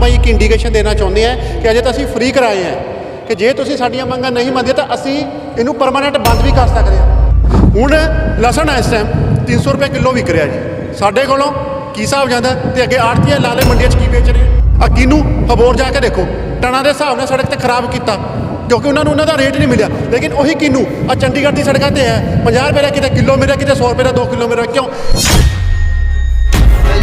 ਸ਼ਾਂਤਮਈ ਇੱਕ ਇੰਡੀਕੇਸ਼ਨ ਦੇਣਾ ਚਾਹੁੰਦੇ ਹਾਂ ਕਿ ਅਜੇ ਤਾਂ ਅਸੀਂ ਫ੍ਰੀ ਕਰਾਏ ਹਾਂ ਕਿ ਜੇ ਤੁਸੀਂ ਸਾਡੀਆਂ ਮੰਗਾਂ ਨਹੀਂ ਮੰਨਦੇ ਤਾਂ ਅਸੀਂ ਇਹਨੂੰ ਪਰਮਾਨੈਂਟ ਬੰਦ ਵੀ ਕਰ ਸਕਦੇ ਹਾਂ। ਹੁਣ ਲਸਣ ਇਸ ਟਾਈਮ 300 ਰੁਪਏ ਕਿਲੋ ਵਿਕ ਰਿਹਾ ਜੀ। ਸਾਡੇ ਕੋਲੋਂ ਕੀ ਹਿਸਾਬ ਜਾਂਦਾ ਤੇ ਅੱਗੇ ਆੜਤੀਆਂ ਲਾਲੇ ਮੰਡੀਆਂ 'ਚ ਕੀ ਵੇਚ ਰਹੇ ਆ। ਕਿਨੂੰ ਹਬੋਰ ਜਾ ਕੇ ਦੇਖੋ ਟਣਾ ਦੇ ਹਿਸਾਬ ਨਾਲ ਸੜਕ ਤੇ ਖਰਾਬ ਕੀਤਾ, ਕਿਉਂਕਿ ਉਹਨਾਂ ਨੂੰ ਉਹਨਾਂ ਦਾ ਰੇਟ ਨਹੀਂ ਮਿਲਿਆ। ਲੇਕਿਨ ਉਹੀ ਕਿਨੂੰ? ਆ ਚੰਡੀਗੜ੍ਹ ਦੀ ਸੜਕਾਂ ਤੇ ਹੈ। 50 ਰੁਪਏ ਦਾ ਕਿਤੇ ਕਿਲੋ ਮੇਰਾ ਕਿਤੇ 100 ਰੁਪਏ ਦਾ 2 ਕਿਲੋ ਮੇਰਾ ਕਿਉਂ?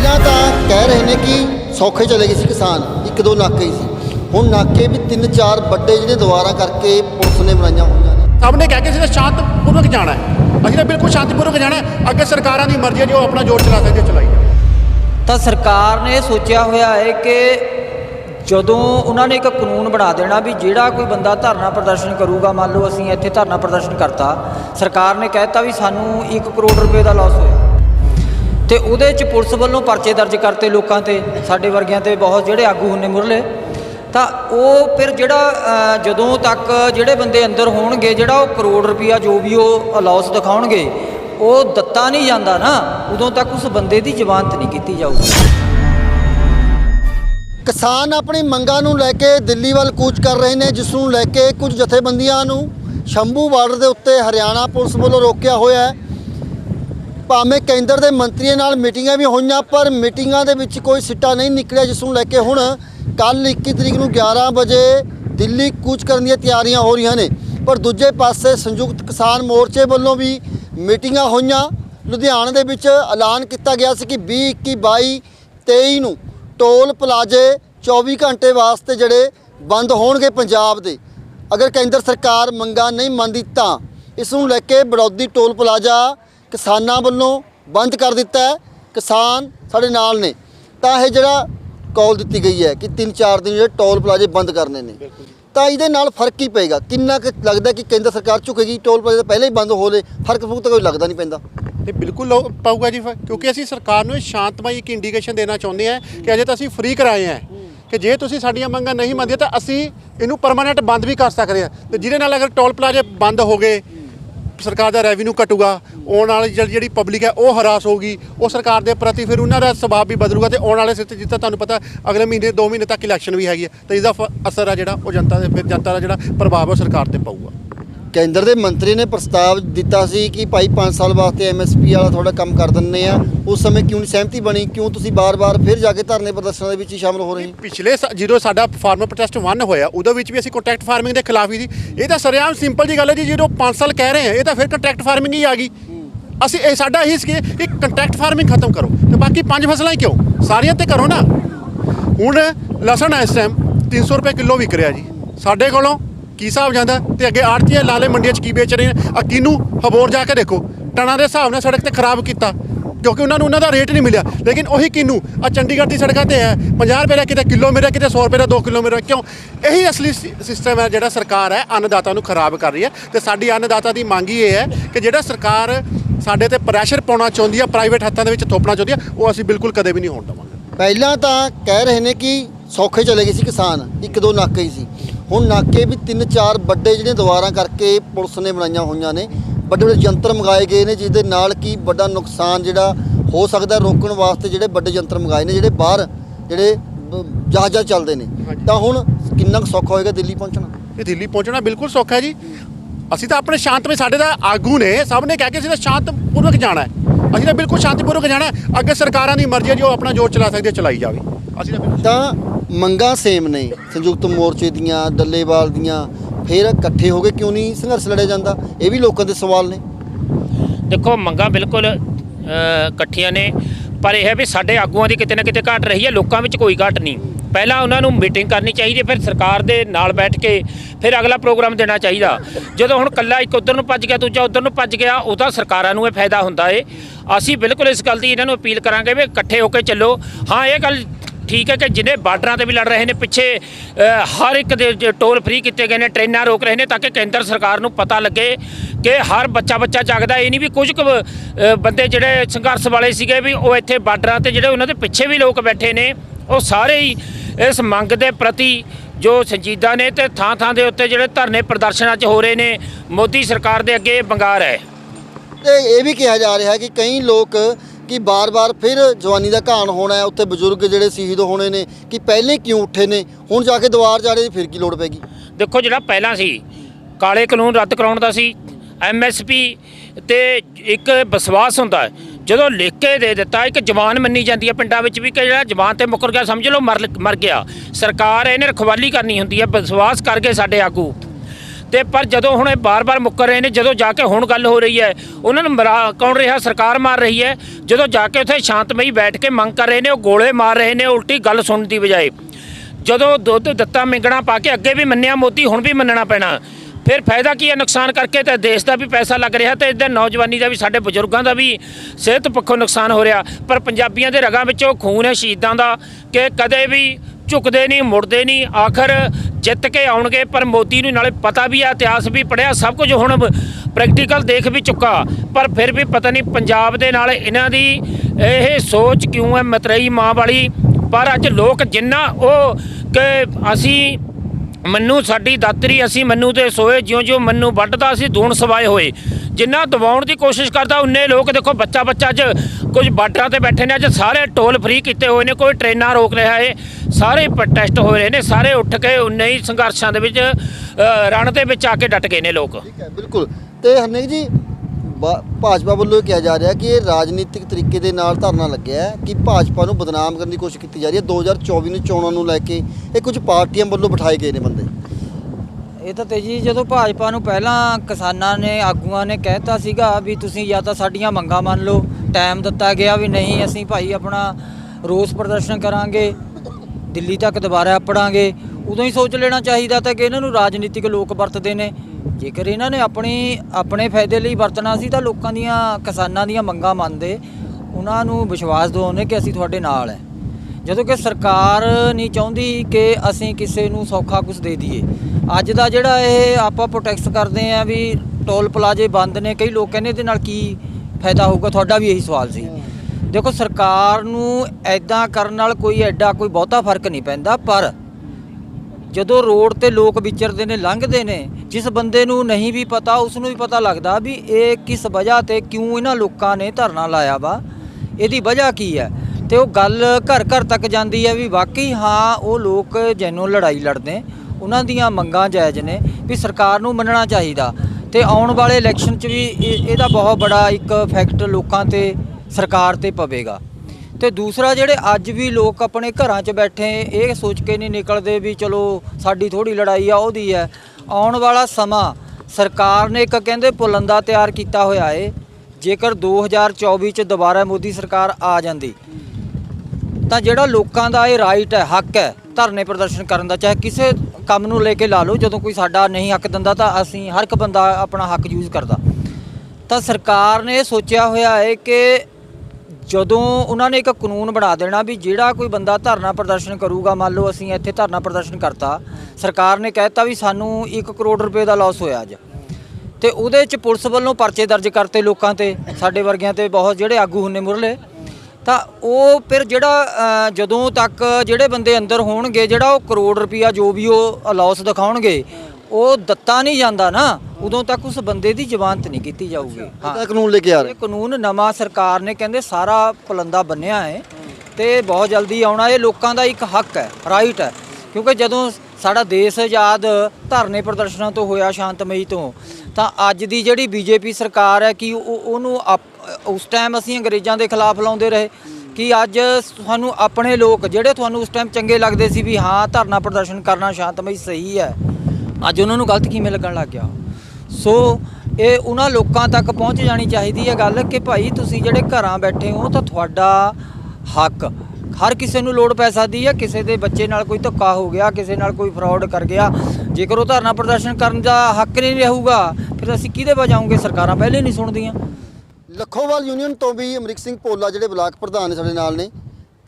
ਪਹਿਲਾਂ ਤਾਂ ਕਹਿ ਰਹੇ ਨੇ ਕਿ ਸੌਖੇ ਚਲੇ ਗਏ ਸੀ ਕਿਸਾਨ ਇੱਕ ਦੋ ਨਾਕੇ ਹੀ ਸੀ। ਹੁਣ ਨਾਕੇ ਵੀ ਤਿੰਨ ਚਾਰ ਵੱਡੇ ਜਿਹੜੇ ਦੁਆਰਾ ਕਰਕੇ ਪੁਲਿਸ ਨੇ ਬਣਾਈਆਂ ਹੋਈਆਂ ਨੇ। ਸਭ ਨੇ ਕਹਿ ਕੇ ਸੀ ਤਾਂ ਸ਼ਾਂਤਪੂਰਵਕ ਜਾਣਾ ਹੈ। ਅਸੀਂ ਤਾਂ ਬਿਲਕੁਲ ਸ਼ਾਂਤੀਪੂਰਵਕ ਜਾਣਾ ਹੈ। ਅੱਗੇ ਸਰਕਾਰਾਂ ਦੀ ਮਰਜ਼ੀ ਹੈ ਜੋ ਆਪਣਾ ਜ਼ੋਰ ਚਲਾ ਸਕਦੇ ਚਲਾਈ। ਤਾਂ ਸਰਕਾਰ ਨੇ ਸੋਚਿਆ ਹੋਇਆ ਹੈ ਕਿ ਜਦੋਂ ਉਹਨਾਂ ਨੇ ਇੱਕ ਕਾਨੂੰਨ ਬਣਾ ਦੇਣਾ ਵੀ ਜਿਹੜਾ ਕੋਈ ਬੰਦਾ ਧਰਨਾ ਪ੍ਰਦਰਸ਼ਨ ਕਰੂਗਾ ਮੰਨ ਲਓ ਅਸੀਂ ਇੱਥੇ ਧਰਨਾ ਪ੍ਰਦਰਸ਼ਨ ਕਰਤਾ ਸਰਕਾਰ ਨੇ ਕਹਿਤਾ ਵੀ ਸਾਨੂੰ 1 ਕਰੋੜ ਰੁਪਏ ਦਾ ਲਾਸ ਹੋਇਆ। ਤੇ ਉਹਦੇ 'ਚ ਪੁਲਿਸ ਵੱਲੋਂ ਪਰਚੇ ਦਰਜ ਕਰਤੇ ਲੋਕਾਂ ਤੇ, ਸਾਡੇ ਵਰਗਿਆਂ ਤੇ ਬਹੁਤ ਜਿਹੜੇ ਆਗੂ ਹੁੰਨੇ ਮੁਰਲੇ। ਤਾਂ ਉਹ ਫਿਰ ਜਿਹੜਾ ਜਦੋਂ ਤੱਕ ਜਿਹੜੇ ਬੰਦੇ ਅੰਦਰ ਹੋਣਗੇ, ਜਿਹੜਾ ਉਹ ਕਰੋੜ ਰੁਪਇਆ ਜੋ ਵੀ ਉਹ ਲਾਸ ਦਿਖਾਉਣਗੇ, ਉਹ ਦਿੱਤਾ ਨਹੀਂ ਜਾਂਦਾ ਨਾ, ਉਦੋਂ ਤੱਕ ਉਸ ਬੰਦੇ ਦੀ ਜ਼ਮਾਨਤ ਨਹੀਂ ਕੀਤੀ ਜਾਊਗੀ। ਕਿਸਾਨ ਆਪਣੀ ਮੰਗਾਂ ਨੂੰ ਲੈ ਕੇ ਦਿੱਲੀ ਵੱਲ ਕੂਚ ਕਰ ਰਹੇ ਨੇ, ਜਿਸ ਨੂੰ ਲੈ ਕੇ ਕੁਝ ਜਥੇਬੰਦੀਆਂ ਨੂੰ ਸ਼ੰਭੂ ਬਾਰਡਰ ਦੇ ਉੱਤੇ ਹਰਿਆਣਾ ਪੁਲਿਸ ਵੱਲੋਂ ਰੋਕਿਆ ਹੋਇਆ ਹੈ। ਭਾਵੇਂ ਕੇਂਦਰ ਦੇ ਮੰਤਰੀਆਂ ਨਾਲ ਮੀਟਿੰਗਾਂ ਵੀ ਹੋਈਆਂ, ਪਰ ਮੀਟਿੰਗਾਂ ਦੇ ਵਿੱਚ ਕੋਈ ਸਿੱਟਾ ਨਹੀਂ ਨਿਕਲਿਆ ਜਿਸ ਨੂੰ ਲੈ ਕੇ ਹੁਣ ਕੱਲ 21 ਤਰੀਕ ਨੂੰ 11 ਵਜੇ ਦਿੱਲੀ ਕੂਚ ਕਰਨ ਦੀਆਂ ਤਿਆਰੀਆਂ ਹੋ ਰਹੀਆਂ ਨੇ। ਪਰ ਦੂਜੇ ਪਾਸੇ ਸੰਯੁਕਤ ਕਿਸਾਨ ਮੋਰਚੇ ਵੱਲੋਂ ਵੀ ਮੀਟਿੰਗਾਂ ਹੋਈਆਂ। ਲੁਧਿਆਣਾ ਦੇ ਵਿੱਚ ਐਲਾਨ ਕੀਤਾ ਗਿਆ ਸੀ ਕਿ 20 21 22 23 ਨੂੰ ਟੋਲ ਪਲਾਜ਼ੇ 24 ਘੰਟੇ ਵਾਸਤੇ ਜਿਹੜੇ ਬੰਦ ਹੋਣਗੇ ਪੰਜਾਬ ਦੇ। ਅਗਰ ਕੇਂਦਰ ਸਰਕਾਰ ਮੰਗਾਂ ਨਹੀਂ ਮੰਨਦੀ ਤਾਂ ਇਸ ਨੂੰ ਲੈ ਕੇ ਬੜੌਦੀ ਟੋਲ ਪਲਾਜ਼ਾ ਕਿਸਾਨਾਂ ਵੱਲੋਂ ਬੰਦ ਕਰ ਦਿੱਤਾ ਹੈ। ਕਿਸਾਨ ਸਾਡੇ ਨਾਲ ਨੇ। ਤਾਂ ਇਹ ਜਿਹੜਾ ਕਾਲ ਦਿੱਤੀ ਗਈ ਹੈ ਕਿ 3-4 ਦਿਨ ਜਿਹੜੇ ਟੋਲ ਪਲਾਜ਼ੇ ਬੰਦ ਕਰਨੇ ਨੇ। ਤਾਂ ਇਹਦੇ ਨਾਲ ਫ਼ਰਕ ਕੀ ਪਏਗਾ? ਕਿੰਨਾ ਕੁ ਲੱਗਦਾ ਕਿ ਕੇਂਦਰ ਸਰਕਾਰ ਝੁਕੇਗੀ? ਟੋਲ ਪਲਾਜ਼ੇ ਤਾਂ ਪਹਿਲਾਂ ਹੀ ਬੰਦ ਹੋ ਲੇ ਫ਼ਰਕ ਫੁਕ ਤਾਂ ਕੋਈ ਲੱਗਦਾ ਨਹੀਂ ਪੈਂਦਾ। ਤੇ ਬਿਲਕੁਲ ਲੋ- ਪਾਊਗਾ ਜੀ ਫਿਰ, ਕਿਉਂਕਿ ਅਸੀਂ ਸਰਕਾਰ ਨੂੰ ਇਹ ਸ਼ਾਂਤਮਈ ਇੱਕ ਇੰਡੀਕੇਸ਼ਨ ਦੇਣਾ ਚਾਹੁੰਦੇ ਹਾਂ ਕਿ ਅਜੇ ਤਾਂ ਅਸੀਂ ਫ੍ਰੀ ਕਰਾਏ ਹਾਂ। ਕਿ ਜੇ ਤੁਸੀਂ ਸਾਡੀਆਂ ਮੰਗਾਂ ਨਹੀਂ ਮੰਨਦੇ ਤਾਂ ਅਸੀਂ ਇਹਨੂੰ ਪਰਮਾਨੈਂਟ ਬੰਦ ਵੀ ਕਰ ਸਕਦੇ ਹਾਂ। ਤੇ ਜਿਹਦੇ ਨਾਲ ਅਗਰ ਟੋਲ ਪਲਾਜ਼ੇ ਬੰਦ ਹੋ ਗਏ ਸਰਕਾਰ ਦਾ ਰੈਵਨਿਊ ਘਟੂਗਾ, ਆਉਣ ਵਾਲੀ ਜਿਹੜੀ ਪਬਲਿਕ ਹੈ, ਉਹ ਹਰਾਸ ਹੋਊਗੀ। ਉਹ ਸਰਕਾਰ ਦੇ ਪ੍ਰਤੀ ਫਿਰ ਉਹਨਾਂ ਦਾ ਸੁਭਾਅ ਵੀ ਬਦਲੂਗਾ ਤੇ ਆਉਣ ਵਾਲੇ ਸਿਰ ਤੇ ਜਿੱਦਾਂ ਤੁਹਾਨੂੰ ਪਤਾ ਅਗਲੇ ਮਹੀਨੇ 2 ਮਹੀਨੇ ਤੱਕ ਇਲੈਕਸ਼ਨ ਵੀ ਹੈਗੀ ਹੈ। ਤੇ ਇਹਦਾ ਫ- ਅਸਰ ਆ ਜਿਹੜਾ, ਉਹ ਜਨਤਾ ਦੇ ਫਿਰ ਜਨਤਾ ਦਾ ਜਿਹੜਾ ਪ੍ਰਭਾਵ ਹੈ, ਉਹ ਸਰਕਾਰ ਤੇ ਪਊਗਾ। ਕੇਂਦਰ ਦੇ ਮੰਤਰੀ ਨੇ ਪ੍ਰਸਤਾਵ ਦਿੱਤਾ ਸੀ ਕਿ ਭਾਈ 5 ਸਾਲ ਵਾਸਤੇ ਐਮਐਸਪੀ ਵਾਲਾ ਤੁਹਾਡਾ ਕੰਮ ਕਰ ਦਿੰਨੇ ਆ। ਉਸ ਸਮੇਂ ਕਿਉਂ ਨਹੀਂ ਸਹਿਮਤੀ ਬਣੀ? ਕਿਉਂ ਤੁਸੀਂ ਬਾਰ-ਬਾਰ ਫਿਰ ਜਾ ਕੇ ਧਰਨੇ ਪ੍ਰਦਰਸ਼ਨਾਂ ਦੇ ਵਿੱਚ ਹੀ ਸ਼ਾਮਲ ਹੋ ਰਹੇ ਪਿਛਲੇ ਸਾ, ਜਦੋਂ ਸਾਡਾ ਫਾਰਮਰ ਪ੍ਰੋਟੈਸਟ 1 ਹੋਇਆ, ਉਹਦੇ ਵਿੱਚ ਵੀ ਅਸੀਂ ਕੰਟਰੈਕਟ ਫਾਰਮਿੰਗ ਦੇ ਖਿਲਾਫ ਹੀ ਸੀ। ਇਹ ਤਾਂ ਸਰਿਆਮ ਸਿੰਪਲ ਜੀ ਗੱਲ ਹੈ ਜੀ, ਜਦੋਂ 5 ਸਾਲ ਕਹਿ ਰਹੇ ਆ, ਇਹ ਤਾਂ ਫਿਰ ਕੰਟਰੈਕਟ ਫਾਰਮਿੰਗ ਹੀ ਆ ਗਈ। ਅਸੀਂ ਇਹ ਸਾਡਾ ਇਹੀ ਸੀ ਕਿ ਕੰਟਰੈਕਟ ਫਾਰਮਿੰਗ ਖਤਮ ਕਰੋ ਤੇ ਬਾਕੀ ਪੰਜ ਫਸਲਾਂ ਹੀ ਕਿਉਂ? ਸਾਰੀਆਂ ਤੇ ਕਰੋ ਨਾ। ਹੁਣ ਲਸਣ ਇਸ ਟਾਈਮ 300 ਰੁਪਏ ਕਿਲੋ ਵਿਕ ਰਿਹਾ ਜੀ। ਸਾਡੇ ਕੋਲੋਂ ਕੀ ਹਿਸਾਬ ਜਾਂਦਾ? ਤੇ ਅੱਗੇ ਆੜਤੀਆਂ ਲਾਲੇ ਮੰਡੀਆਂ 'ਚ ਕੀ ਵੇਚ ਰਹੇ ਆ ਆ ਕਿਨੂੰ? ਹਬੋਰ ਜਾ ਕੇ ਦੇਖੋ। ਟਣਾ ਦੇ ਹਿਸਾਬ ਨਾਲ ਸੜਕ ਤੇ ਖਰਾਬ ਕੀਤਾ। ਕਿਉਂਕਿ ਉਹਨਾਂ ਨੂੰ ਉਹਨਾਂ ਦਾ ਰੇਟ ਨਹੀਂ ਮਿਲਿਆ। ਲੇਕਿਨ ਉਹੀ ਕਿਨੂੰ? ਆ ਚੰਡੀਗੜ੍ਹ ਦੀ ਸੜਕਾਂ ਤੇ ਹੈ। 50 ਰੁਪਏ ਦਾ ਕਿਤੇ ਕਿਲੋ ਮੇਰਾ ਕਿਤੇ 100 ਰੁਪਏ ਦਾ 2 ਕਿਲੋ ਮੇਰਾ ਕਿਉਂ? ਇਹੀ ਅਸਲੀ ਸਿਸਟਮ ਹੈ ਜਿਹੜਾ ਸਰਕਾਰ ਹੈ, ਅੰਨਦਾਤਾ ਨੂੰ ਖਰਾਬ ਕਰ ਰਹੀ ਹੈ। ਤੇ ਸਾਡੀ ਅੰਨਦਾਤਾ ਦੀ ਮੰਗ ਹੀ ਇਹ ਹੈ ਕਿ ਜਿਹੜਾ ਸਰਕਾਰ ਸਾਡੇ ਤੇ ਪ੍ਰੈਸ਼ਰ ਪਾਉਣਾ ਚਾਹੁੰਦੀ ਹੈ ਪ੍ਰਾਈਵੇਟ ਹੱਥਾਂ ਦੇ ਵਿੱਚ ਥੋਪਣਾ ਚਾਹੁੰਦੀ ਹੈ, ਉਹ ਅਸੀਂ ਬਿਲਕੁਲ ਕਦੇ ਵੀ ਨਹੀਂ ਹੋਣ ਦੇਵਾਂਗੇ। ਪਹਿਲਾਂ ਤਾਂ ਕਹਿ ਰਹੇ ਨੇ ਕਿ ਸੌਖੇ ਚਲੇ ਗਏ ਸੀ ਕਿਸਾਨ। ਇੱਕ ਦੋ ਨਾਕੇ ਹੀ ਸੀ। ਹੁਣ ਨਾਕੇ ਵੀ ਤਿੰਨ ਚਾਰ ਵੱਡੇ ਜਿਹੜੇ ਦੁਆਰਾ ਕਰਕੇ ਪੁਲਿਸ ਨੇ ਬਣਾਈਆਂ ਹੋਈਆਂ ਨੇ। ਵੱਡੇ ਵੱਡੇ ਯੰਤਰ ਮੰਗਾਏ ਗਏ ਨੇ ਜਿਸ ਦੇ ਨਾਲ ਕੀ ਵੱਡਾ ਨੁਕਸਾਨ ਜਿਹੜਾ ਹੋ ਸਕਦਾ ਰੋਕਣ ਵਾਸਤੇ ਜਿਹੜੇ ਵੱਡੇ ਯੰਤਰ ਮੰਗਾਏ ਨੇ ਜਿਹੜੇ ਬਾਹਰ ਜਿਹੜੇ ਜਹਾਜ਼ਾਂ ਚੱਲਦੇ ਨੇ। ਤਾਂ ਹੁਣ ਕਿੰਨਾ ਕੁ ਸੌਖਾ ਹੋਏਗਾ ਦਿੱਲੀ ਪਹੁੰਚਣਾ? ਇਹ ਦਿੱਲੀ ਪਹੁੰਚਣਾ ਬਿਲਕੁਲ ਸੌਖਾ ਹੈ ਜੀ। ਅਸੀਂ ਤਾਂ ਆਪਣੇ ਸ਼ਾਂਤਮਈ ਸਾਡੇ ਦਾ ਆਗੂ ਨੇ ਸਭ ਨੇ ਕਹਿ ਕੇ ਅਸੀਂ ਤਾਂ ਸ਼ਾਂਤਪੂਰਵਕ ਜਾਣਾ ਹੈ। ਅਸੀਂ ਤਾਂ ਬਿਲਕੁਲ ਸ਼ਾਂਤੀਪੂਰਵਕ ਜਾਣਾ ਹੈ। ਅੱਗੇ ਸਰਕਾਰਾਂ ਦੀ ਮਰਜ਼ੀ ਹੈ ਜੋ ਆਪਣਾ ਜ਼ੋਰ ਚਲਾ ਸਕਦੀ ਹੈ ਚਲਾਈ ਜਾਵੇ। ਅਸੀਂ ਤਾਂ ਮੰਗਾਂ ਸੇਮ ਨੇ। ਸੰਯੁਕਤ ਮੋਰਚੇ ਦੀਆਂ, ਡੱਲੇਵਾਲ ਦੀਆਂ, ਫਿਰ ਇਕੱਠੇ ਹੋ ਕੇ ਕਿਉਂ ਨਹੀਂ ਸੰਘਰਸ਼ ਲੜਿਆ ਜਾਂਦਾ? ਇਹ ਵੀ ਲੋਕਾਂ ਦੇ ਸਵਾਲ ਨੇ। ਦੇਖੋ, ਮੰਗਾਂ ਬਿਲਕੁਲ ਇਕੱਠੀਆਂ ਨੇ, ਪਰ ਇਹ ਹੈ ਵੀ ਸਾਡੇ ਆਗੂਆਂ ਦੀ ਕਿਤੇ ਨਾ ਕਿਤੇ ਘਾਟ ਰਹੀ ਹੈ, ਲੋਕਾਂ ਵਿੱਚ ਕੋਈ ਘਾਟ ਨਹੀਂ। ਪਹਿਲਾਂ ਉਹਨਾਂ ਨੂੰ ਮੀਟਿੰਗ ਕਰਨੀ ਚਾਹੀਦੀ, ਫਿਰ ਸਰਕਾਰ ਦੇ ਨਾਲ ਬੈਠ ਕੇ ਫਿਰ ਅਗਲਾ ਪ੍ਰੋਗਰਾਮ ਦੇਣਾ ਚਾਹੀਦਾ। ਜਦੋਂ ਹੁਣ ਕੱਲਾ ਇੱਕ ਉਧਰ ਨੂੰ ਭੱਜ ਗਿਆ, ਦੂਜਾ ਉਧਰ ਨੂੰ ਭੱਜ ਗਿਆ, ਉਹ ਤਾਂ ਸਰਕਾਰਾਂ ਨੂੰ ਇਹ ਫਾਇਦਾ ਹੁੰਦਾ ਏ। ਅਸੀਂ ਬਿਲਕੁਲ ਇਸ ਗੱਲ ਦੀ ਇਹਨਾਂ ਨੂੰ ਅਪੀਲ ਕਰਾਂਗੇ ਵੀ ਇਕੱਠੇ ਹੋ ਕੇ ਚੱਲੋ। ਹਾਂ, ਇਹ ਗੱਲ ਠੀਕ ਹੈ ਕਿ ਜਿਹਨੇ ਬਾਰਡਰਾਂ ਤੇ ਵੀ ਲੜ ਰਹੇ ਨੇ, ਪਿੱਛੇ ਹਰ ਇੱਕ ਦੇ ਟੋਲ ਫ੍ਰੀ ਕੀਤੇ ਗਏ ਨੇ, ਟ੍ਰੇਨਾਂ ਰੋਕ ਰਹੇ ਨੇ ਤਾਂ ਕਿ ਕੇਂਦਰ ਸਰਕਾਰ ਨੂੰ ਪਤਾ ਲੱਗੇ ਕਿ ਹਰ ਬੱਚਾ ਬੱਚਾ ਜਾਗਦਾ ਇਹ ਨਹੀਂ ਵੀ ਕੁਝ ਕੁ ਬੰਦੇ ਜਿਹੜੇ ਸੰਘਰਸ਼ ਵਾਲੇ ਸੀਗੇ ਵੀ ਉਹ ਇੱਥੇ ਬਾਰਡਰਾਂ ਤੇ ਜਿਹੜੇ ਉਹਨਾਂ ਦੇ ਪਿੱਛੇ ਵੀ ਲੋਕ ਬੈਠੇ ਨੇ, ਉਹ ਸਾਰੇ ਹੀ ਇਸ ਮੰਗ ਦੇ ਪ੍ਰਤੀ ਜੋ ਸੰਜੀਦਾ ਨੇ ਤੇ ਥਾਂ ਥਾਂ ਦੇ ਉੱਤੇ ਜਿਹੜੇ ਧਰਨੇ ਪ੍ਰਦਰਸ਼ਨਾਂ 'ਚ ਹੋ ਰਹੇ ਨੇ, ਮੋਦੀ ਸਰਕਾਰ ਦੇ ਅੱਗੇ ਬੰਗਾਰ ਹੈ। ਤੇ ਇਹ ਵੀ ਕਿਹਾ ਜਾ ਰਿਹਾ ਕਿ ਕਈ ਲੋਕ ਕਿ ਬਾਰ-ਬਾਰ ਫਿਰ ਜਵਾਨੀ ਦਾ ਘਾਣ ਹੋਣਾ ਹੈ, ਉੱਥੇ ਬਜ਼ੁਰਗ ਜਿਹੜੇ ਸ਼ਹੀਦ ਹੋਣੇ ਨੇ, ਕਿ ਪਹਿਲੇ ਕਿਉਂ ਉੱਠੇ ਨੇ? ਹੁਣ ਜਾ ਕੇ ਦੁਆਰ ਜਾ ਦੀ ਫਿਰ ਕੀ ਲੋੜ ਪੈਗੀ ਦੇਖੋ ਜਿਹੜਾ ਪਹਿਲਾਂ ਸੀ, ਕਾਲੇ ਕਾਨੂੰਨ ਰੱਦ ਕਰਾਉਣ ਦਾ ਸੀ ਐਮਐਸਪੀ ਤੇ ਇੱਕ ਵਿਸ਼ਵਾਸ ਹੁੰਦਾ ਹੈ, ਜਦੋਂ ਲਿਖ ਕੇ ਦੇ ਦਿੱਤਾ, ਇੱਕ ਜਵਾਨ ਮੰਨੀ ਜਾਂਦੀ ਹੈ ਪਿੰਡਾਂ ਵਿੱਚ ਵੀ ਕਿ ਜਿਹੜਾ ਜਵਾਨ ਤੇ ਮੁੱਕਰ ਗਿਆ, ਸਮਝ ਲਓ, ਮਰ ਮਰ ਗਿਆ। ਸਰਕਾਰ ਇਹਨੇ ਰਖਵਾਲੀ ਕਰਨੀ ਹੁੰਦੀ ਹੈ, ਵਿਸ਼ਵਾਸ ਕਰਕੇ ਸਾਡੇ ਆਗੂ। ਤੇ ਪਰ ਜਦੋਂ ਹੁਣ ਇਹ ਬਾਰ-ਬਾਰ ਮੁੱਕਰ ਰਹੇ ਨੇ, ਜਦੋਂ ਜਾ ਕੇ ਹੁਣ ਗੱਲ ਹੋ ਰਹੀ ਹੈ, ਉਹਨਾਂ ਨੂੰ ਮਰਾ, ਕੌਣ ਰਿਹਾ? ਸਰਕਾਰ ਮਾਰ ਰਹੀ ਹੈ। ਜਦੋਂ ਜਾ ਕੇ ਉੱਥੇ ਸ਼ਾਂਤਮਈ ਬੈਠ ਕੇ ਮੰਗ ਕਰ ਰਹੇ ਨੇ, ਉਹ ਗੋਲੇ ਮਾਰ ਰਹੇ ਨੇ, ਉਲਟੀ ਗੱਲ ਸੁਣਨ ਦੀ ਬਜਾਏ। ਜਦੋਂ ਦੁੱਧ, ਦਿੱਤਾ, ਮਿੰਗਣਾ ਪਾ ਕੇ ਅੱਗੇ ਵੀ ਮੰਨਿਆ, ਮੋਦੀ ਹੁਣ ਵੀ ਮੰਨਣਾ ਪੈਣਾ। ਫਿਰ ਫਾਇਦਾ ਕੀ ਹੈ ਨੁਕਸਾਨ ਕਰਕੇ ਤੇ ਦੇਸ਼ ਦਾ ਵੀ ਪੈਸਾ ਲੱਗ ਰਿਹਾ ਤੇ ਇੱਧਰ ਨੌਜਵਾਨੀ ਦਾ ਵੀ, ਸਾਡੇ ਬਜ਼ੁਰਗਾਂ ਦਾ ਵੀ ਸਿਹਤ ਪੱਖੋਂ ਨੁਕਸਾਨ ਹੋ ਰਿਹਾ। ਪਰ ਪੰਜਾਬੀਆਂ ਦੇ ਰਗਾਂ ਵਿੱਚੋਂ ਖੂਨ ਹੈ ਸ਼ਹੀਦਾਂ ਦਾ, ਕਿ ਕਦੇ ਵੀ ਝੁਕਦੇ ਨਹੀਂ, ਮੁੜਦੇ ਨਹੀਂ। ਆਖਰ ਜਿੱਤ ਕੇ ਆਉਣਗੇ, ਪਰ ਮੋਦੀ ਨੂੰ ਨਾਲੇ ਪਤਾ ਵੀ ਆ, ਇਤਿਹਾਸ ਵੀ ਪੜਿਆ ਸਭ ਕੁਝ ਹੁਣ ਪ੍ਰੈਕਟੀਕਲ ਦੇਖ ਵੀ ਚੁੱਕਾ। ਪਰ ਫਿਰ ਵੀ ਪਤਾ ਨਹੀਂ ਪੰਜਾਬ ਦੇ ਨਾਲ ਇਹਨਾਂ ਦੀ ਇਹ ਸੋਚ ਕਿਉਂ ਹੈ ਮਤਰੇਈ ਮਾਂ ਵਾਲੀ। ਪਰ ਅੱਜ ਲੋਕ ਜਿੰਨਾ ਉਹ ਕਿ ਅਸੀਂ ਮੰਨੂ ਸਾਡੀ ਦਾਤਰੀ, ਅਸੀਂ ਮੰਨੂ ਤੇ ਸੋਏ ਜਿਉਂ ਜਿਉਂ ਮੰਨੂ ਵੱਢਦਾ ਅਸੀਂ ਦੂਣ ਸਵਾਏ ਹੋਏ। ਜਿੰਨਾ ਦਬਾਉਣ ਦੀ ਕੋਸ਼ਿਸ਼ ਕਰਦਾ, ਉਨੇ ਲੋਕ ਦੇਖੋ ਬੱਚਾ ਬੱਚਾ ਅੱਜ ਕੁਝ ਬਾਰਡਰਾਂ ਤੇ ਬੈਠੇ ਨੇ, ਅੱਜ ਸਾਰੇ ਟੋਲ ਫ੍ਰੀ ਕੀਤੇ ਹੋਏ ਨੇ, ਕੋਈ ਟ੍ਰੇਨਾਂ ਰੋਕ ਰਿਹਾ ਹੈ ਸਾਰੇ ਪ੍ਰੋਟੈਸਟ ਹੋ ਰਹੇ ਨੇ, ਸਾਰੇ ਉੱਠ ਕੇ ਉਨੇ ਹੀ ਸੰਘਰਸ਼ਾਂ ਦੇ ਵਿੱਚ ਰਣ ਦੇ ਵਿੱਚ ਆ ਕੇ ਡਟ ਗਏ ਨੇ ਲੋਕ। ਠੀਕ ਹੈ, ਬਿਲਕੁਲ। ਤੇ ਹਰਨੇਕ ਜੀ ਭਾਜਪਾ ਵੱਲੋਂ ਇਹ ਕਿਹਾ ਜਾ ਰਿਹਾ ਕਿ ਇਹ ਰਾਜਨੀਤਿਕ ਤਰੀਕੇ ਦੇ ਨਾਲ ਧਰਨਾ ਲੱਗਿਆ ਹੈ ਕਿ ਭਾਜਪਾ ਨੂੰ ਬਦਨਾਮ ਕਰਨ ਦੀ ਕੋਸ਼ਿਸ਼ ਕੀਤੀ ਜਾ ਰਹੀ ਹੈ। 2024 ਨੂੰ ਚੋਣਾਂ ਨੂੰ ਲੈ ਕੇ ਇਹ ਕੁਝ ਪਾਰਟੀਆਂ ਵੱਲੋਂ ਬਿਠਾਏ ਗਏ ਨੇ ਬੰਦੇ। ਇਹ ਤਾਂ ਤੇ ਜੀ, ਜਦੋਂ ਭਾਜਪਾ ਨੂੰ ਪਹਿਲਾਂ ਕਿਸਾਨਾਂ ਨੇ, ਆਗੂਆਂ ਨੇ ਕਹਿਤਾ ਸੀਗਾ ਵੀ ਤੁਸੀਂ ਜਾਂ ਤਾਂ ਸਾਡੀਆਂ ਮੰਗਾਂ ਮੰਨ ਲਓ, ਟਾਈਮ ਦਿੱਤਾ ਗਿਆ ਵੀ ਨਹੀਂ, ਅਸੀਂ ਭਾਈ ਆਪਣਾ ਰੋਸ ਪ੍ਰਦਰਸ਼ਨ ਕਰਾਂਗੇ, ਦਿੱਲੀ ਤੱਕ ਦੁਬਾਰਾ ਪੜਾਂਗੇ ਉਦੋਂ ਹੀ ਸੋਚ ਲੈਣਾ ਚਾਹੀਦਾ ਤਾਂ ਕਿ ਇਹਨਾਂ ਨੂੰ ਰਾਜਨੀਤਿਕ ਲੋਕ ਵਰਤਦੇ ਨੇ। ਜੇਕਰ ਇਹਨਾਂ ਨੇ ਆਪਣੀ, ਆਪਣੇ ਫਾਇਦੇ ਲਈ ਵਰਤਣਾ ਸੀ ਤਾਂ ਲੋਕਾਂ ਦੀਆਂ, ਕਿਸਾਨਾਂ ਦੀਆਂ ਮੰਗਾਂ ਮੰਨਦੇ, ਉਹਨਾਂ ਨੂੰ ਵਿਸ਼ਵਾਸ ਦਿਵਾਉਂਦੇ ਕਿ ਅਸੀਂ ਤੁਹਾਡੇ ਨਾਲ ਹੈ। ਜਦੋਂ ਕਿ ਸਰਕਾਰ ਨਹੀਂ ਚਾਹੁੰਦੀ ਕਿ ਅਸੀਂ ਕਿਸੇ ਨੂੰ ਸੌਖਾ ਕੁਝ ਦੇ ਦਈਏ। ਅੱਜ ਦਾ ਜਿਹੜਾ ਇਹ ਆਪਾਂ ਪ੍ਰੋਟੈਕਟ ਕਰਦੇ ਆ ਵੀ ਟੋਲ ਪਲਾਜ਼ੇ ਬੰਦ ਨੇ, ਕਈ ਲੋਕ ਕਹਿੰਦੇ ਇਹਦੇ ਨਾਲ ਕੀ ਫਾਇਦਾ ਹੋਊਗਾ? ਤੁਹਾਡਾ ਵੀ ਇਹੀ ਸਵਾਲ ਸੀ। ਦੇਖੋ, ਸਰਕਾਰ ਨੂੰ ਐਦਾਂ ਕਰਨ ਨਾਲ ਕੋਈ ਐਡਾ ਕੋਈ ਬਹੁਤਾ ਫ਼ਰਕ ਨਹੀਂ ਪੈਂਦਾ, ਪਰ ਜਦੋਂ ਰੋਡ ਤੇ ਲੋਕ ਵਿਚਰਦੇ ਨੇ, ਲੰਘਦੇ ਨੇ, ਜਿਸ ਬੰਦੇ ਨੂੰ ਨਹੀਂ ਵੀ ਪਤਾ, ਉਸ ਨੂੰ ਵੀ ਪਤਾ ਲੱਗਦਾ ਵੀ ਇਹ ਕਿਸ ਵਜ੍ਹਾ ਤੇ ਕਿਉਂ ਇਹਨਾਂ ਲੋਕਾਂ ਨੇ ਧਰਨਾ ਲਾਇਆ ਵਾ। ਇਹਦੀ ਵਜ੍ਹਾ ਕੀ ਹੈ? ਤੇ ਉਹ ਗੱਲ ਘਰ ਘਰ ਤੱਕ ਜਾਂਦੀ ਹੈ ਵੀ ਵਾਕਈ ਹਾਂ, ਉਹ ਲੋਕ ਜੈਨੋ ਲੜਾਈ ਲੜਦੇ ਉਹਨਾਂ ਦੀਆਂ ਮੰਗਾਂ ਜਾਇਜ਼ ਨੇ ਵੀ ਸਰਕਾਰ ਨੂੰ ਮੰਨਣਾ ਚਾਹੀਦਾ। ਤੇ ਆਉਣ ਵਾਲੇ ਇਲੈਕਸ਼ਨ 'ਚ ਵੀ ਇਹ- ਇਹਦਾ ਬਹੁਤ ਬੜਾ ਇੱਕ ਫੈਕਟ ਲੋਕਾਂ ਤੇ, ਸਰਕਾਰ ਤੇ ਪਵੇਗਾ। ਤੇ ਦੂਸਰਾ ਜਿਹੜੇ ਅੱਜ ਵੀ ਲੋਕ ਆਪਣੇ ਘਰਾਂ 'ਚ ਬੈਠੇ, ਇਹ ਸੋਚ ਕੇ ਨਹੀਂ ਨਿਕਲਦੇ ਵੀ ਚਲੋ ਸਾਡੀ ਥੋੜੀ ਲੜਾਈ ਆ, ਉਹਦੀ ਹੈ। ਆਉਣ ਵਾਲਾ ਸਮਾਂ ਸਰਕਾਰ ਨੇ ਇੱਕ ਕਹਿੰਦੇ ਪੁਲੰਦਾ ਤਿਆਰ ਕੀਤਾ ਹੋਇਆ ਏ। ਜੇਕਰ 2024 ਚ ਦੁਬਾਰਾ ਮੋਦੀ ਸਰਕਾਰ ਆ ਜਾਂਦੀ, ਤਾਂ ਜਿਹੜਾ ਲੋਕਾਂ ਦਾ ਇਹ ਰਾਈਟ ਹੈ, ਹੱਕ ਹੈ, ਧਰਨੇ ਪ੍ਰਦਰਸ਼ਨ ਕਰਨ ਦਾ, ਚਾਹੇ ਕਿਸੇ ਕੰਮ ਨੂੰ ਲੈ ਕੇ ਲਾ ਲਓ, ਜਦੋਂ ਕੋਈ ਸਾਡਾ ਨਹੀਂ ਹੱਕ ਦਿੰਦਾ ਤਾਂ ਅਸੀਂ ਹਰ ਇੱਕ ਬੰਦਾ ਆਪਣਾ ਹੱਕ ਯੂਜ਼ ਕਰਦਾ। ਤਾਂ ਸਰਕਾਰ ਨੇ ਇਹ ਸੋਚਿਆ ਹੋਇਆ ਹੈ ਕਿ ਜਦੋਂ ਉਹਨਾਂ ਨੇ ਇੱਕ ਕਾਨੂੰਨ ਬਣਾ ਦੇਣਾ ਵੀ ਜਿਹੜਾ ਕੋਈ ਬੰਦਾ ਧਰਨਾ ਪ੍ਰਦਰਸ਼ਨ ਕਰੂਗਾ, ਮੰਨ ਲਓ ਅਸੀਂ ਇੱਥੇ ਧਰਨਾ ਪ੍ਰਦਰਸ਼ਨ ਕਰਤਾ, ਸਰਕਾਰ ਨੇ ਕਹਿਤਾ ਵੀ ਸਾਨੂੰ 1 ਕਰੋੜ ਰੁਪਏ ਦਾ ਲਾਸ ਹੋਇਆ ਅੱਜ। ਤੇ ਉਹਦੇ ਚ ਪੁਲਿਸ ਵੱਲੋਂ ਪਰਚੇ ਦਰਜ ਕਰਤੇ ਲੋਕਾਂ ਤੇ, ਸਾਡੇ ਵਰਗਿਆਂ ਤੇ ਬਹੁਤ ਜਿਹੜੇ ਆਗੂ ਹੁੰਨੇ ਮੁਰਲੇ। ਤਾਂ ਉਹ ਫਿਰ ਜਿਹੜਾ ਜਦੋਂ ਤੱਕ ਜਿਹੜੇ ਬੰਦੇ ਅੰਦਰ ਹੋਣਗੇ, ਜਿਹੜਾ ਉਹ ਕਰੋੜ ਰੁਪਿਆ ਜੋ ਵੀ ਉਹ ਲਾਸ ਦਿਖਾਉਣਗੇ ਉਹ ਦਿੱਤਾ ਨਹੀਂ ਜਾਂਦਾ ਨਾ ਉਦੋਂ ਤੱਕ ਉਸ ਬੰਦੇ ਦੀ ਜ਼ਮਾਨਤ ਨਹੀਂ ਕੀਤੀ ਜਾਊਗੀ। ਇਹਦਾ ਕਾਨੂੰਨ ਲੈ ਕੇ ਆ ਰਹੇ। ਇਹ ਕਾਨੂੰਨ ਨਵਾਂ ਸਰਕਾਰ ਨੇ ਕਹਿੰਦੇ ਸਾਰਾ ਪਲੰਦਾ ਬੰਨਿਆ ਹੈ ਤੇ ਬਹੁਤ ਜਲਦੀ ਆਉਣਾ ਇਹ ਲੋਕਾਂ ਦਾ ਇੱਕ ਹੱਕ ਹੈ ਰਾਈਟ ਹੈ। ਕਿਉਂਕਿ ਜਦੋਂ ਸਾਡਾ ਦੇਸ਼ ਆਜ਼ਾਦ ਧਰਨੇ ਪ੍ਰਦਰਸ਼ਨਾਂ ਤੋਂ ਹੋਇਆ ਸ਼ਾਂਤਮਈ ਤੋਂ ਤਾਂ ਅੱਜ ਦੀ ਜਿਹੜੀ ਬੀਜੇਪੀ ਸਰਕਾਰ ਹੈ ਕਿ ਉਹ ਉਹਨੂੰ ਉਸ ਟਾਈਮ ਅਸੀਂ ਅੰਗਰੇਜ਼ਾਂ ਦੇ ਖਿਲਾਫ ਲਾਉਂਦੇ ਰਹੇ ਕਿ ਅੱਜ ਤੁਹਾਨੂੰ ਆਪਣੇ ਲੋਕ ਜਿਹੜੇ ਤੁਹਾਨੂੰ ਉਸ ਟਾਈਮ ਚੰਗੇ ਲੱਗਦੇ ਸੀ ਵੀ ਹਾਂ ਧਰਨਾ ਪ੍ਰਦਰਸ਼ਨ ਕਰਨਾ ਸ਼ਾਂਤਮਈ ਸਹੀ ਹੈ ਅੱਜ ਉਹਨਾਂ ਨੂੰ ਗਲਤ ਕਿਵੇਂ ਲੱਗਣ ਲੱਗ ਗਿਆ? ਸੋ ਇਹ ਉਹਨਾਂ ਲੋਕਾਂ ਤੱਕ ਪਹੁੰਚ ਜਾਣੀ ਚਾਹੀਦੀ ਹੈ ਗੱਲ ਕਿ ਭਾਈ ਤੁਸੀਂ ਜਿਹੜੇ ਘਰਾਂ ਬੈਠੇ ਹੋ ਤਾਂ ਤੁਹਾਡਾ ਹੱਕ, ਹਰ ਕਿਸੇ ਨੂੰ ਲੋੜ ਪੈ ਸਕਦੀ ਹੈ। ਕਿਸੇ ਦੇ ਬੱਚੇ ਨਾਲ ਕੋਈ ਧੱਕਾ ਹੋ ਗਿਆ, ਕਿਸੇ ਨਾਲ ਕੋਈ ਫਰਾਡ ਕਰ ਗਿਆ, ਜੇਕਰ ਉਹ ਧਰਨਾ ਪ੍ਰਦਰਸ਼ਨ ਕਰਨ ਦਾ ਹੱਕ ਨਹੀਂ ਰਹੂਗਾ, ਫਿਰ ਅਸੀਂ ਕਿਹਦੇ ਵਜਾਉਂਗੇ ਸਰਕਾਰਾਂ ਪਹਿਲੇ ਨਹੀਂ ਸੁਣਦੀਆਂ। ਲੱਖੋਵਾਲ ਯੂਨੀਅਨ ਤੋਂ ਵੀ ਅਮਰੀਕ ਸਿੰਘ ਪੋਲਾ, ਜਿਹੜੇ ਬਲਾਕ ਪ੍ਰਧਾਨ ਨੇ ਸਾਡੇ ਨਾਲ ਨੇ,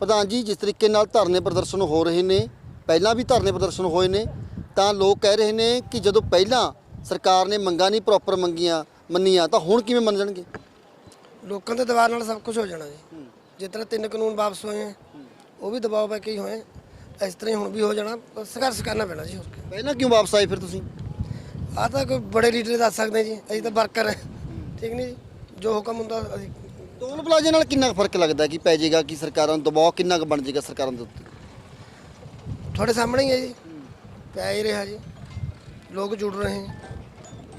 ਪ੍ਰਧਾਨ ਜੀ, ਜਿਸ ਤਰੀਕੇ ਨਾਲ ਧਰਨੇ ਪ੍ਰਦਰਸ਼ਨ ਹੋ ਰਹੇ ਨੇ, ਪਹਿਲਾਂ ਵੀ ਧਰਨੇ ਪ੍ਰਦਰਸ਼ਨ ਹੋਏ ਨੇ ਤਾਂ ਲੋਕ ਕਹਿ ਰਹੇ ਨੇ ਕਿ ਜਦੋਂ ਪਹਿਲਾਂ ਸਰਕਾਰ ਨੇ ਮੰਗਾਂ ਨਹੀਂ ਪ੍ਰੋਪਰ ਮੰਗੀਆਂ ਮੰਨੀਆਂ ਤਾਂ ਹੁਣ ਕਿਵੇਂ ਮੰਨ ਜਾਣਗੇ? ਲੋਕਾਂ ਦੇ ਦਬਾਅ ਨਾਲ ਸਭ ਕੁਝ ਹੋ ਜਾਣਾ ਜੀ। ਜਿਸ ਤਰ੍ਹਾਂ ਤਿੰਨ ਕਾਨੂੰਨ ਵਾਪਸ ਹੋਏ ਆ ਉਹ ਵੀ ਦਬਾਅ ਪੈ ਕੇ ਹੀ ਹੋਏ। ਇਸ ਤਰ੍ਹਾਂ ਹੀ ਹੁਣ ਵੀ ਹੋ ਜਾਣਾ ਸੰਘਰਸ਼ ਕਰਨਾ ਪੈਣਾ ਜੀ ਹੋਰ ਪਹਿਲਾਂ ਕਿਉਂ ਵਾਪਸ ਆਏ ਫਿਰ ਤੁਸੀਂ? ਆਹ ਤਾਂ ਕੋਈ ਬੜੇ ਲੀਡਰ ਦੱਸ ਸਕਦੇ ਜੀ ਅਸੀਂ ਤਾਂ ਵਰਕਰ ਹਾਂ। ਠੀਕ ਨਹੀਂ ਜੀ? ਜੋ ਹੁਕਮ ਹੁੰਦਾ ਅਸੀਂ ਟੋਲ ਪਲਾਜ਼ੇ ਨਾਲ ਕਿੰਨਾ ਫ਼ਰਕ ਲੱਗਦਾ ਕਿ ਪੈ ਜਾਏਗਾ ਕਿ ਸਰਕਾਰਾਂ ਨੂੰ ਦਬਾਅ ਕਿੰਨਾ ਕੁ ਬਣ ਜਾਏਗਾ ਸਰਕਾਰਾਂ ਦੇ ਉੱਤੇ? ਤੁਹਾਡੇ ਸਾਹਮਣੇ ਹੀ ਹੈ ਜੀ। ਪੈ ਹੀ ਰਿਹਾ ਜੀ। ਲੋਕ ਜੁੜ ਰਹੇ ਹੈ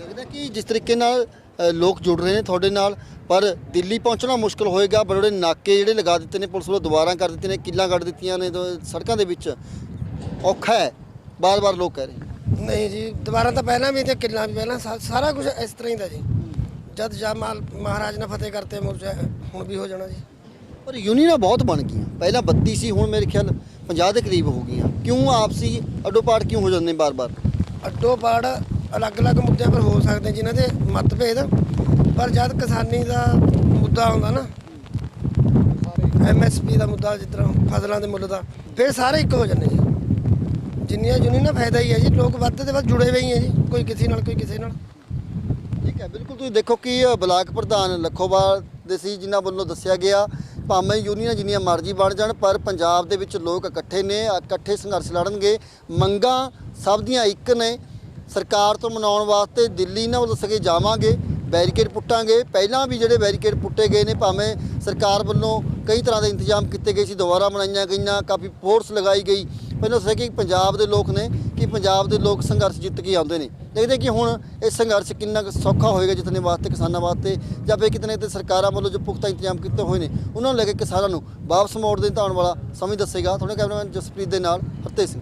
ਲੱਗਦਾ ਕਿ ਜਿਸ ਤਰੀਕੇ ਨਾਲ ਅ, ਲੋਕ ਜੁੜ ਰਹੇ ਨੇ ਤੁਹਾਡੇ ਨਾਲ ਪਰ ਦਿੱਲੀ ਪਹੁੰਚਣਾ ਮੁਸ਼ਕਲ ਹੋਏਗਾ ਬੜੇ ਨਾਕੇ ਜਿਹੜੇ ਲਗਾ ਦਿੱਤੇ ਨੇ ਪੁਲਿਸ ਵੱਲੋਂ ਦੁਬਾਰਾ ਕਰ ਦਿੱਤੇ ਨੇ ਕਿੱਲਾਂ ਕੱਢ ਦਿੱਤੀਆਂ ਨੇ ਦੋ- ਸੜਕਾਂ ਦੇ ਵਿੱਚ। ਔਖਾ ਹੈ। ਬਾਰ-ਬਾਰ ਲੋਕ ਕਹਿ ਰਹੇ ਨਹੀਂ ਜੀ ਦੁਬਾਰਾ ਤਾਂ ਪਹਿਲਾਂ ਵੀ ਤੇ ਕਿੱਲਾ ਵੀ ਪਹਿਲਾਂ ਸਾ- ਸਾਰਾ ਕੁਝ ਇਸ ਤਰ੍ਹਾਂ ਹੀ ਦਾ ਜੀ। ਜਦ ਜਾ ਮਾਲ ਮਹਾਰਾਜ ਨੇ ਫਤਿਹ ਕਰਤੇ ਮੁਰਜਾ ਹੁਣ ਵੀ ਹੋ ਜਾਣਾ ਜੀ। ਪਰ ਯੂਨੀਅਨਾਂ ਬਹੁਤ ਬਣ ਗਈਆਂ। ਪਹਿਲਾਂ 32 ਸੀ ਹੁਣ ਮੇਰੇ ਖਿਆਲ 50 ਦੇ ਕਰੀਬ ਹੋ ਗਈਆਂ। ਕਿਉਂ ਆਪਸੀ ਅੱਡੋ ਪਾੜ ਕਿਉਂ ਹੋ ਜਾਂਦੇ ਬਾਰ-ਬਾਰ? ਅੱਡੋ ਪਾੜ ਅਲੱਗ-ਅਲੱਗ ਮੁੱਦਿਆਂ ਪਰ ਹੋ ਸਕਦੇ ਜਿਨ੍ਹਾਂ ਦੇ ਮਤਭੇਦ। ਪਰ ਜਦ ਕਿਸਾਨੀ ਦਾ ਮੁੱਦਾ ਆਉਂਦਾ ਨਾ ਐਮਐਸਪੀ ਦਾ ਮੁੱਦਾ ਜਿਸ ਤਰ੍ਹਾਂ ਫਸਲਾਂ ਦੇ ਮੁੱਲ ਦਾ ਫਿਰ ਸਾਰੇ ਇੱਕ ਹੋ ਜਾਂਦੇ ਜੀ। ਜਿੰਨੀਆਂ ਯੂਨੀਅਨਾਂ ਫਾਇਦਾ ਹੀ ਹੈ ਜੀ ਲੋਕ ਵੱਧ ਤੇ ਵੱਧ ਜੁੜੇ ਹੋਏ ਹੀ ਹੈ ਜੀ ਕੋਈ ਕਿਸੇ ਨਾਲ ਕੋਈ ਕਿਸੇ ਨਾਲ। ਠੀਕ ਹੈ ਬਿਲਕੁਲ ਤੁਸੀਂ ਦੇਖੋ ਕਿ ਬਲਾਕ ਪ੍ਰਧਾਨ ਲੱਖੋਵਾਲ ਦੇ ਸੀ ਜਿਨ੍ਹਾਂ ਵੱਲੋਂ ਦੱਸਿਆ ਗਿਆ ਭਾਵੇਂ ਯੂਨੀਅਨਾਂ ਜਿੰਨੀਆਂ ਮਰਜ਼ੀ ਬਣ ਜਾਣ, ਪਰ ਪੰਜਾਬ ਦੇ ਵਿੱਚ ਲੋਕ ਇਕੱਠੇ ਨੇ, ਇਕੱਠੇ ਸੰਘਰਸ਼ ਲੜਨਗੇ। ਮੰਗਾਂ ਸਭ ਦੀਆਂ ਇੱਕ ਨੇ। ਸਰਕਾਰ ਤੋਂ ਮਨਾਉਣ ਵਾਸਤੇ ਦਿੱਲੀ ਨਾ ਦੱਸ ਕੇ ਜਾਵਾਂਗੇ, ਬੈਰੀਕੇਡ ਪੁੱਟਾਂਗੇ। ਪਹਿਲਾਂ ਵੀ ਜਿਹੜੇ ਬੈਰੀਕੇਡ ਪੁੱਟੇ ਗਏ ਨੇ, ਭਾਵੇਂ ਸਰਕਾਰ ਵੱਲੋਂ ਕਈ ਤਰ੍ਹਾਂ ਦੇ ਇੰਤਜ਼ਾਮ ਕੀਤੇ ਗਏ ਸੀ, ਦੁਬਾਰਾ ਬਣਾਈਆਂ ਗਈਆਂ, ਕਾਫੀ ਫੋਰਸ ਲਗਾਈ ਗਈ। ਪਹਿਲਾਂ ਦੱਸਿਆ ਕਿ ਪੰਜਾਬ ਦੇ ਲੋਕ ਨੇ, ਕਿ ਪੰਜਾਬ ਦੇ ਲੋਕ ਸੰਘਰਸ਼ ਜਿੱਤ ਕੇ ਆਉਂਦੇ ਨੇ। ਦੇਖਦੇ ਕਿ ਹੁਣ ਇਹ ਸੰਘਰਸ਼ ਕਿੰਨਾ ਕੁ ਸੌਖਾ ਹੋਏਗਾ ਜਿੱਤਣੇ ਵਾਸਤੇ, ਕਿਸਾਨਾਂ ਵਾਸਤੇ, ਜਾਂ ਫਿਰ ਕਿਤਨੇ ਤੇ ਸਰਕਾਰਾਂ ਵੱਲੋਂ ਜੋ ਪੁਖਤਾ ਇੰਤਜ਼ਾਮ ਕੀਤੇ ਹੋਏ ਨੇ, ਉਹਨਾਂ ਨੂੰ ਲੈ ਕੇ ਕਿਸਾਨਾਂ ਨੂੰ ਵਾਪਸ ਮੋੜ ਦੇਣ ਤਾਂ ਆਉਣ ਵਾਲਾ ਸਮੇਂ ਦੱਸੇਗਾ। ਤੁਹਾਡੇ ਕੈਮਰਾਮੈਨ ਜਸਪ੍ਰੀਤ ਦੇ ਨਾਲ ਹਰਤੇ ਸਿੰਘ।